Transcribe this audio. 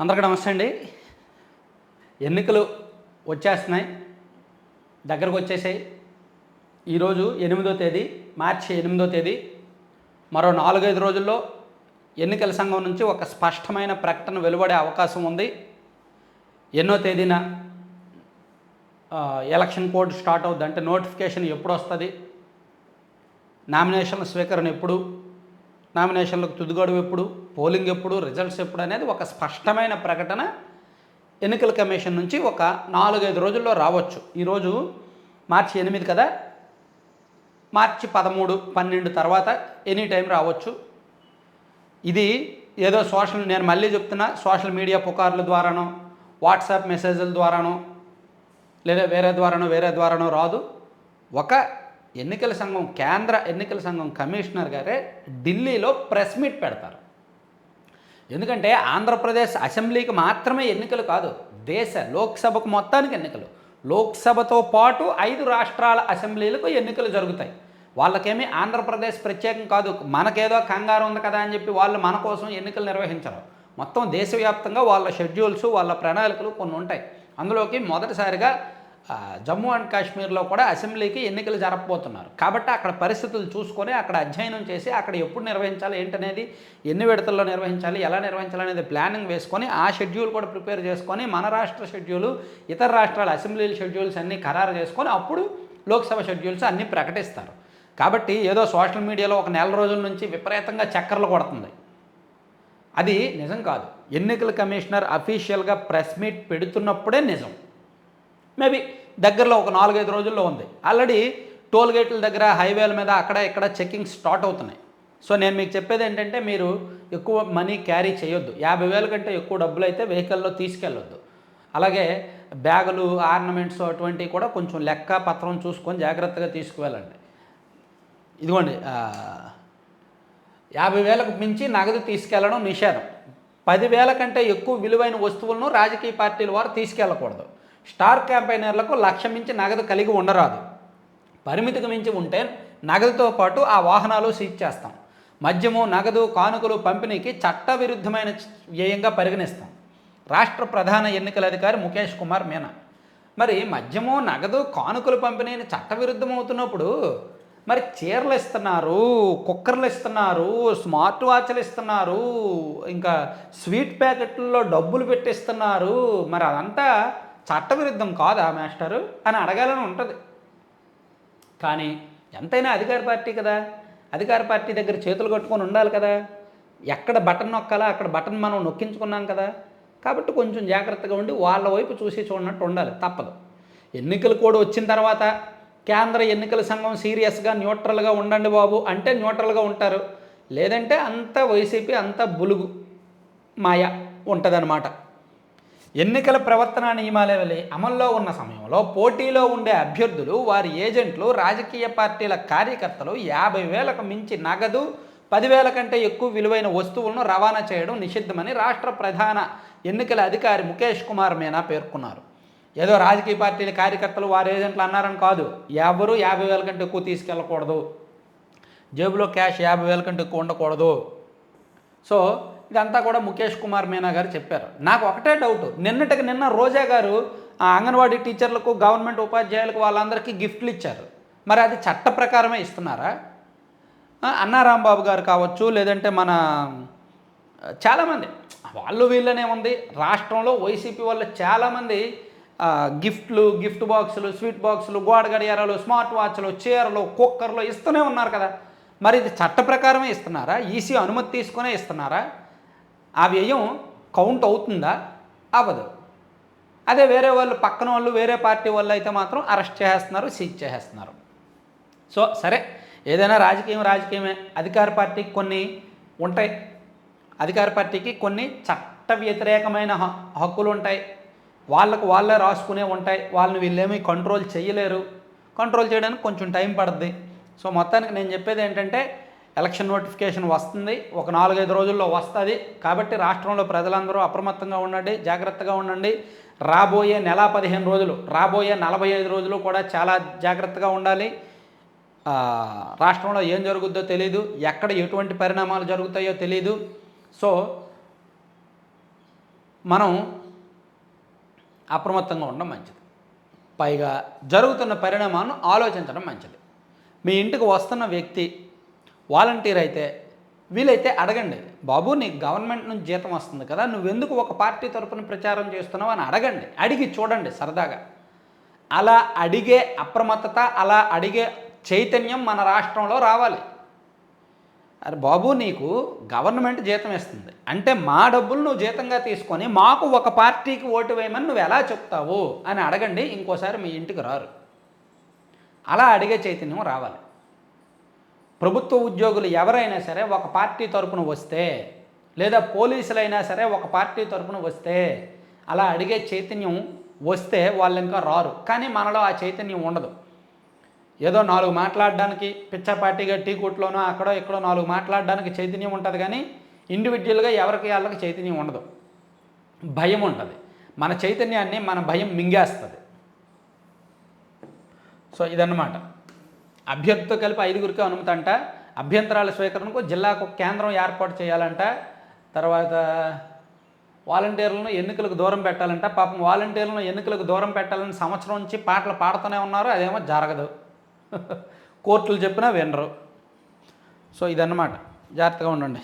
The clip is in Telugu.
అందరికీ నమస్తే అండి. ఎన్నికలు వచ్చేస్తున్నాయి. దగ్గరకు వచ్చేసాయి. ఈరోజు ఎనిమిదో తేదీ మార్చి ఎనిమిదో తేదీ. మరో నాలుగైదు రోజుల్లో ఎన్నికల సంఘం నుంచి ఒక స్పష్టమైన ప్రకటన వెలువడే అవకాశం ఉంది. ఎన్నో తేదీన ఎలక్షన్ కోడ్ స్టార్ట్ అవుద్ది అంటే నోటిఫికేషన్ ఎప్పుడు వస్తుంది? నామినేషన్ల స్వీకరణ ఎప్పుడు? నామినేషన్లకు తుదిగడువు ఎప్పుడు పోలింగ్ ఎప్పుడు రిజల్ట్స్ ఎప్పుడు అనేది ఒక స్పష్టమైన ప్రకటన ఎన్నికల కమిషన్ నుంచి ఒక నాలుగైదు రోజుల్లో రావచ్చు. ఈరోజు మార్చి ఎనిమిది కదా? మార్చి పదమూడు పన్నెండు తర్వాత ఎనీ టైం రావచ్చు. ఇది ఏదో సోషల్ నేను మళ్ళీ చెప్తున్నా సోషల్ మీడియా పుకార్ల ద్వారానో వాట్సాప్ మెసేజ్ల ద్వారానో లేదా వేరే ద్వారానో వేరే ద్వారానో రాదు. ఒక ఎన్నికల సంఘం కేంద్ర ఎన్నికల సంఘం కమిషనర్ గారే ఢిల్లీలో ప్రెస్ మీట్ పెడతారు. ఎందుకంటే ఆంధ్రప్రదేశ్ అసెంబ్లీకి మాత్రమే ఎన్నికలు కాదు దేశ లోక్సభకు మొత్తానికి ఎన్నికలు. లోక్సభతో పాటు ఐదు రాష్ట్రాల అసెంబ్లీలకు ఎన్నికలు జరుగుతాయి. వాళ్ళకేమీ ఆంధ్రప్రదేశ్ ప్రత్యేకం కాదు మనకేదో కంగారు ఉంది కదా అని చెప్పి వాళ్ళు మన కోసం ఎన్నికలు నిర్వహించరు. మొత్తం దేశవ్యాప్తంగా వాళ్ళ షెడ్యూల్స్ వాళ్ళ ప్రణాళికలు కొన్ని ఉంటాయి. అందులోకి మొదటిసారిగా జమ్మూ అండ్ కాశ్మీర్లో కూడా అసెంబ్లీకి ఎన్నికలు జరపబోతున్నారు. కాబట్టి అక్కడ పరిస్థితులు చూసుకొని అక్కడ అధ్యయనం చేసి అక్కడ ఎప్పుడు నిర్వహించాలి ఏంటనేది ఎన్ని విడతల్లో నిర్వహించాలి ఎలా నిర్వహించాలి అనేది ప్లానింగ్ వేసుకొని ఆ షెడ్యూల్ కూడా ప్రిపేర్ చేసుకొని మన రాష్ట్ర షెడ్యూలు ఇతర రాష్ట్రాల అసెంబ్లీ షెడ్యూల్స్ అన్నీ ఖరారు చేసుకొని అప్పుడు లోక్సభ షెడ్యూల్స్ అన్నీ ప్రకటిస్తారు. కాబట్టి ఏదో సోషల్ మీడియాలో ఒక నెల రోజుల నుంచి విపరీతంగా చక్కర్లు కొడుతుంది. అది నిజం కాదు. ఎన్నికల కమిషనర్ అఫీషియల్గా ప్రెస్ మీట్ పెడుతున్నప్పుడే నిజం. మేబీ దగ్గరలో ఒక నాలుగైదు రోజుల్లో ఉంది. ఆల్రెడీ టోల్ గేట్ల దగ్గర హైవేల మీద అక్కడ ఇక్కడ చెకింగ్ స్టార్ట్ అవుతున్నాయి. సో నేను మీకు చెప్పేది ఏంటంటే మీరు ఎక్కువ మనీ క్యారీ చేయొద్దు. యాభై వేల కంటే ఎక్కువ డబ్బులు అయితే వెహికల్లో తీసుకెళ్ళొద్దు. అలాగే బ్యాగులు ఆర్నమెంట్స్ అటువంటివి కూడా కొంచెం లెక్క పత్రం చూసుకొని జాగ్రత్తగా తీసుకువెళ్ళండి. ఇదిగోండి యాభై వేలకు మించి నగదు తీసుకెళ్ళడం నిషేధం. పదివేల కంటే ఎక్కువ విలువైన వస్తువులను రాజకీయ పార్టీల వారు తీసుకెళ్ళకూడదు. స్టార్ క్యాంపైనర్లకు లక్ష్యం మించి నగదు కలిగి ఉండరాదు. పరిమితికి మించి ఉంటే నగదుతో పాటు ఆ వాహనాలు సీజ్ చేస్తాం. మద్యము నగదు కానుకలు పంపిణీకి చట్టవిరుద్ధమైన వ్యయంగా పరిగణిస్తాం. రాష్ట్ర ప్రధాన ఎన్నికల అధికారి ముఖేష్ కుమార్ మీనా. మరి మద్యము నగదు కానుకలు పంపిణీని చట్టవిరుద్ధం అవుతున్నప్పుడు మరి చీరలు ఇస్తున్నారు కుక్కర్లు ఇస్తున్నారు స్మార్ట్ వాచ్లు ఇస్తున్నారు ఇంకా స్వీట్ ప్యాకెట్లలో డబ్బులు పెట్టిస్తున్నారు. మరి అదంతా చట్టవిరుద్ధం కాదా మాస్టరు? అని అడగాలని ఉంటుంది. కానీ ఎంతైనా అధికార పార్టీ కదా. అధికార పార్టీ దగ్గర చేతులు కట్టుకొని ఉండాలి కదా. ఎక్కడ బటన్ నొక్కాలా అక్కడ బటన్ మనం నొక్కించుకున్నాం కదా. కాబట్టి కొంచెం జాగ్రత్తగా ఉండి వాళ్ళ వైపు చూసి చూడనట్టు ఉండాలి తప్పదు. ఎన్నికలు కూడా వచ్చిన తర్వాత కేంద్ర ఎన్నికల సంఘం సీరియస్గా న్యూట్రల్గా ఉండండి బాబు అంటే న్యూట్రల్గా ఉంటారు. లేదంటే అంత వైసీపీ అంత బులుగు మాయ ఉంటుందన్నమాట. ఎన్నికల ప్రవర్తన నియమావళి అమల్లో ఉన్న సమయంలో పోటీలో ఉండే అభ్యర్థులు వారి ఏజెంట్లు రాజకీయ పార్టీల కార్యకర్తలు యాభై వేలకు మించి నగదు పదివేల కంటే ఎక్కువ విలువైన వస్తువులను రవాణా చేయడం నిషిద్ధమని రాష్ట్ర ప్రధాన ఎన్నికల అధికారి ముఖేష్ కుమార్ మీనా పేర్కొన్నారు. ఏదో రాజకీయ పార్టీల కార్యకర్తలు వారి ఏజెంట్లు అన్నారని కాదు. ఎవరు యాభై వేల కంటే ఎక్కువ తీసుకెళ్ళకూడదు. జేబులో క్యాష్ యాభై వేల కంటే ఎక్కువ ఉండకూడదు. సో ఇదంతా కూడా ముఖేష్ కుమార్ మీనా గారు చెప్పారు. నాకు ఒకటే డౌట్ నిన్నటికి నిన్న రోజా గారు అంగన్వాడీ టీచర్లకు గవర్నమెంట్ ఉపాధ్యాయులకు వాళ్ళందరికీ గిఫ్ట్లు ఇచ్చారు. మరి అది చట్ట ప్రకారమే ఇస్తున్నారా? అన్నారాంబాబు గారు కావచ్చు లేదంటే మన చాలామంది. వాళ్ళు వీళ్ళనే ఉంది. రాష్ట్రంలో వైసీపీ వాళ్ళు చాలామంది గిఫ్ట్లు గిఫ్ట్ బాక్సులు స్వీట్ బాక్సులు గోడ గడియారాలు స్మార్ట్ వాచ్లు చీరలు కుక్కర్లు ఇస్తూనే ఉన్నారు కదా. మరి ఇది చట్ట ప్రకారమే ఇస్తున్నారా? ఈసీ అనుమతి తీసుకునే ఇస్తున్నారా? ఆ వ్యయం కౌంట్ అవుతుందా? అవ్వదు. అదే వేరే వాళ్ళు పక్కన వాళ్ళు వేరే పార్టీ వాళ్ళు అయితే మాత్రం అరెస్ట్ చేసేస్తున్నారు సీజ్ చేసేస్తున్నారు. సో సరే. ఏదైనా రాజకీయం రాజకీయమే. అధికార పార్టీకి కొన్ని ఉంటాయి. అధికార పార్టీకి కొన్ని చట్ట వ్యతిరేకమైన హ- హక్కులు ఉంటాయి. వాళ్ళకు వాళ్ళే రాసుకునే ఉంటాయి. వాళ్ళని వీళ్ళేమీ కంట్రోల్ చేయలేరు. కంట్రోల్ చేయడానికి కొంచెం టైం పడుద్ది. సో మొత్తానికి నేను చెప్పేది ఏంటంటే ఎలక్షన్ నోటిఫికేషన్ వస్తుంది. ఒక నాలుగైదు రోజుల్లో వస్తుంది. కాబట్టి రాష్ట్రంలో ప్రజలందరూ అప్రమత్తంగా ఉండండి జాగ్రత్తగా ఉండండి. రాబోయే నెల పదిహేను రోజులు రాబోయే నలభై ఐదు రోజులు కూడా చాలా జాగ్రత్తగా ఉండాలి. రాష్ట్రంలో ఏం జరుగుద్దో తెలియదు ఎక్కడ ఎటువంటి పరిణామాలు జరుగుతాయో తెలియదు సో మనం అప్రమత్తంగా ఉండడం మంచిది. పైగా జరుగుతున్న పరిణామాలను ఆలోచించడం మంచిది. మీ ఇంటికి వస్తున్న వ్యక్తి వాలంటీర్ అయితే వీలైతే అడగండి. బాబు నీకు గవర్నమెంట్ నుంచి జీతం వస్తుంది కదా నువ్వెందుకు ఒక పార్టీ తరపున ప్రచారం చేస్తున్నావు? అని అడగండి. అడిగి చూడండి సరదాగా. అలా అడిగే అప్రమత్తత అలా అడిగే చైతన్యం మన రాష్ట్రంలో రావాలి. అరే బాబు నీకు గవర్నమెంట్ జీతం ఇస్తుంది. అంటే మా డబ్బులు నువ్వు జీతంగా తీసుకొని మాకు ఒక పార్టీకి ఓటు వేయమని నువ్వు ఎలా చెప్తావు? అని అడగండి. ఇంకోసారి మీ ఇంటికి రారు. అలా అడిగే చైతన్యం రావాలి. ప్రభుత్వ ఉద్యోగులు ఎవరైనా సరే ఒక పార్టీ తరపున వస్తే లేదా పోలీసులైనా సరే ఒక పార్టీ తరపున వస్తే అలా అడిగే చైతన్యం వస్తే వాళ్ళు ఇంకా రారు. కానీ మనలో ఆ చైతన్యం ఉండదు. ఏదో నాలుగు మాట్లాడడానికి పిచ్చపార్టీగా టీ కొట్లోనో అక్కడో ఇక్కడో నాలుగు మాట్లాడడానికి చైతన్యం ఉంటుంది కానీ ఇండివిజువల్గా ఎవరికి వాళ్ళకి చైతన్యం ఉండదు. భయం ఉంటుంది. మన చైతన్యాన్ని మన భయం మింగేస్తుంది. సో ఇదన్నమాట. అభ్యర్థితో కలిపి ఐదుగురికి అనుమతి అంట అభ్యంతరాల స్వీకరణకు జిల్లాకు కేంద్రం ఏర్పాటు చేయాలంట. తర్వాత వాలంటీర్లను ఎన్నికలకు దూరం పెట్టాలంట. పాపం వాలంటీర్లను ఎన్నికలకు దూరం పెట్టాలని సంవత్సరం నుంచి పాటలు పాడుతూనే ఉన్నారు. అదేమో జరగదు. కోర్టులు చెప్పినా వినరు. సో ఇదన్నమాట. జాగ్రత్తగా ఉండండి.